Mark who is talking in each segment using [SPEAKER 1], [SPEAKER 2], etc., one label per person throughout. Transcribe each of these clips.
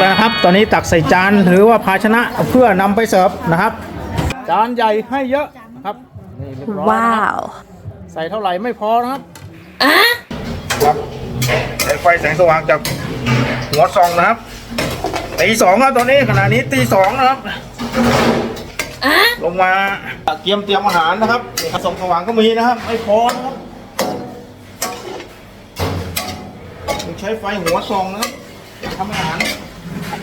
[SPEAKER 1] แล้วนะครับ ตอนนี้ตักใส่จานหรือว่าภาชนะเพื่อนำไปเสิร์ฟนะครับ จานใหญ่ให้เยอะนะครับนี่เรียบร้อยนะครับ
[SPEAKER 2] Wow.
[SPEAKER 1] ใส่เท่าไหร่ไม่พอนะครับครับใช้ไฟแสงสว่างจากหัวซองนะครับตีสองครับตอนนี้ขณะนี้ตีสองนะครับลงมาเตรียมเตรียมอาหารนะครับนี่ครับส่องสว่างก็มีนะครับ ไม่พอนะครับต้องใช้ไฟหัวซองนะครับทำอาหาร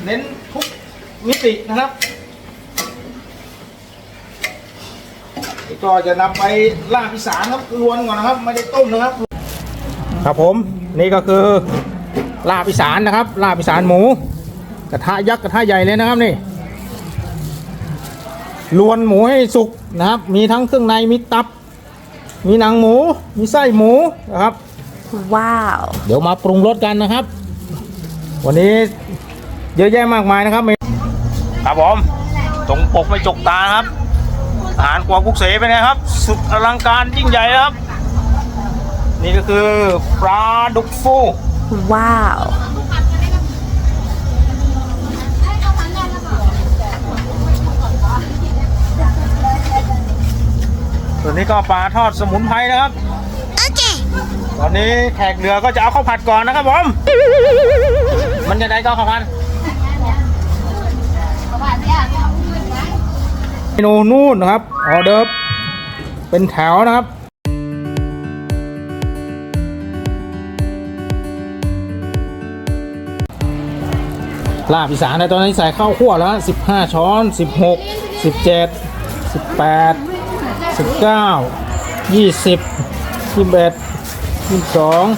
[SPEAKER 1] เน้นทุกมิตินะครับก็จะนำไปล่างอีสานครับลวนก่อนนะครับไม่ได้ต้มนะครับ ครับผมนี่ก็คือลาบอีสานนะครับ ลาบอีสานหมูกระทะยักษ์กระทะใหญ่เลยนะครับนี่ลวนหมูให้สุกนะครับ มีทั้งเครื่องในมีตับ มีหนังหมู มีไส้หมูนะครับ
[SPEAKER 2] Wow.
[SPEAKER 1] เดี๋ยวมาปรุงรสกันนะครับ วันนี้ เยอะแยะมากมายนะครับเมนูครับผมตรงปกไม่จกตานะครับ อาหารกวางกุกเสเป็นไงครับ สุดอลังการยิ่งใหญ่นะครับ นี่ก็คือปลาดุกฟู
[SPEAKER 2] Wow.
[SPEAKER 1] ส่วนนี้ก็ปลาทอดสมุนไพรนะครับตอนนี้แขกเรือก็จะเอาข้าวผัดก่อนนะครับผม มันจะได้ก็ข้าวผัด เมนูนู่นนะครับออเดิร์ฟเป็นแถวนะครับลาบอีสานในตอนนี้ใส่ข้าวคั่วแล้ว 15 ช้อน 16 17 18 19 20 21 22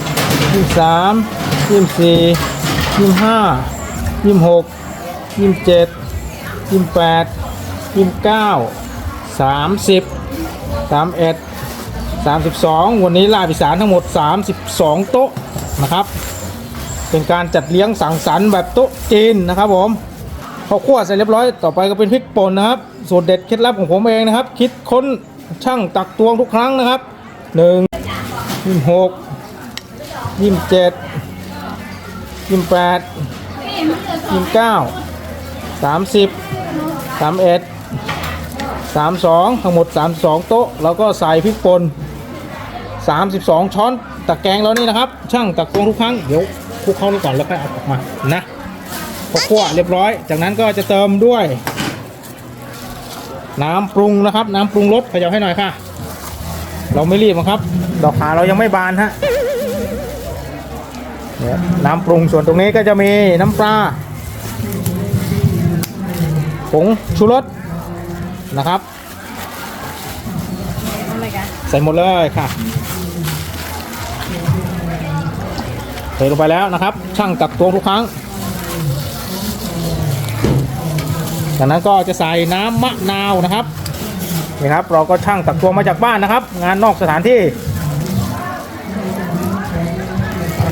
[SPEAKER 1] 23 24 25 26 27 28 29 30 31 32วันนี้ลาบอีสานทั้งหมด32โต๊ะนะครับ เป็นการจัดเลี้ยงสังสรรค์แบบโต๊ะจีนนะครับผมพอคั่วเสร็จเรียบร้อยต่อไปก็เป็นพริกป่นนะครับสูตรเด็ดเคล็ดลับของผมเองนะครับ คิดค้นช่างตักตวงทุกครั้งนะครับหนึ่งยี่สิบหกยี่สิบเจ็ดยี่สิบแปดยี่สิบเก้าสามสิบสามเอ็ด สามสองทั้งหมดสามสองโต๊ะ แล้วก็ใส่พริกป่น32 ช้อนตะแกรงแล้วนี่นะครับ ช่างตะกวงทุกครั้ง เดี๋ยวคลุกเข้านี่ก่อนแล้วค่อยเอาออกมานะพอคั่วเรียบร้อย จากนั้นก็จะเติมด้วย น้ำปรุงนะครับ น้ำปรุงรสขยับให้หน่อยค่ะ เราไม่รีบนะครับ ดอกขาเรายังไม่บานฮะเนี่ยน้ำปรุงส่วนตรงนี้ก็จะมีน้ำปลาผงชูรส นะครับ ใส่หมดเลยค่ะเทลงไปแล้วนะครับ ช่างตักตวงทุกครั้ง จากนั้นก็จะใส่น้ำมะนาวนะครับนี่ครับ เราก็ช่างตักตวงมาจากบ้านนะครับ งานนอกสถานที่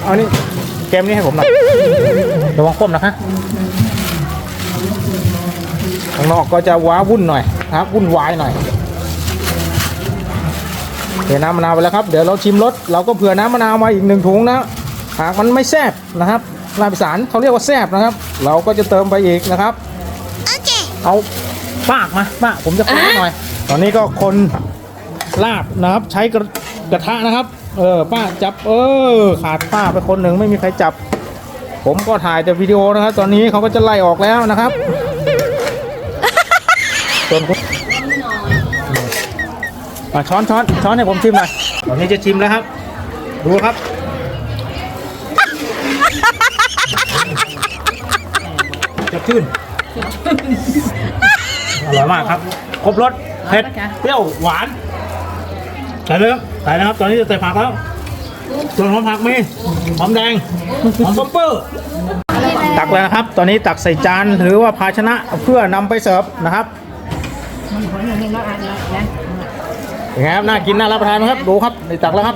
[SPEAKER 1] เอานี่เกมนี้ให้ผมหน่อยระวังก้มนะคะ ข้างนอกก็จะว้าวุ่นหน่อยนะครับวุ่นวายหน่อยเทน้ำมะนาวไปแล้วครับ เดี๋ยวเราชิมรสเราก็เผื่อน้ำมะนาวมาอีกหนึ่งถุงนะหากมันไม่แซ่บนะครับลาบอีสานเขาเรียกว่าแซ่บนะครับ เราก็จะเติมไปอีกนะครับเอาปากมาป้าผมจะคนหน่อย ตอนนี้ก็คนลาบนะครับ ใช้กระกระทะนะครับ เออป้าจับ เออ ขาดป้าไปคนหนึ่งไม่มีใครจับ ผมก็ถ่ายแต่วิดีโอนะครับ ตอนนี้เขาก็จะไล่ออกแล้วนะครับ ส่วนคุณอะช้อนช้อนช้อนให้ผมชิมหน่อยตอนนี้จะชิมแล้วครับ ดูครับ จะขึ้นอร่อยมากครับ ครบรสเผ็ดเปรี้ยวหวานใส่เลยครับใส่นะครับ ตอนนี้จะใส่ผักแล้ว ส่วนของผักมีหอมแดงหอมป๊อปเปอร์ตักเลยนะครับ ตอนนี้ตักใส่จานหรือว่าภาชนะเพื่อนำไปเสิร์ฟนะครับ เป็นไงครับน่ากินน่ารับประทานไหมครับดูครับนี่ตักแล้วครับ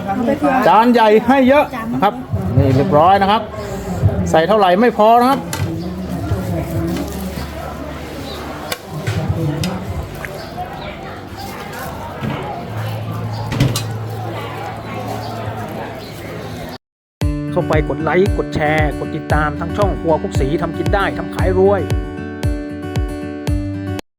[SPEAKER 1] จานใหญ่ให้เยอะนะครับนี่เรียบร้อยนะครับ ใส่เท่าไหร่ไม่พอนะครับเข้าไปกดไลค์ กดแชร์ กดติดตามทั้งช่องครัวกุ๊กสีทำกินได้ทำขายรวย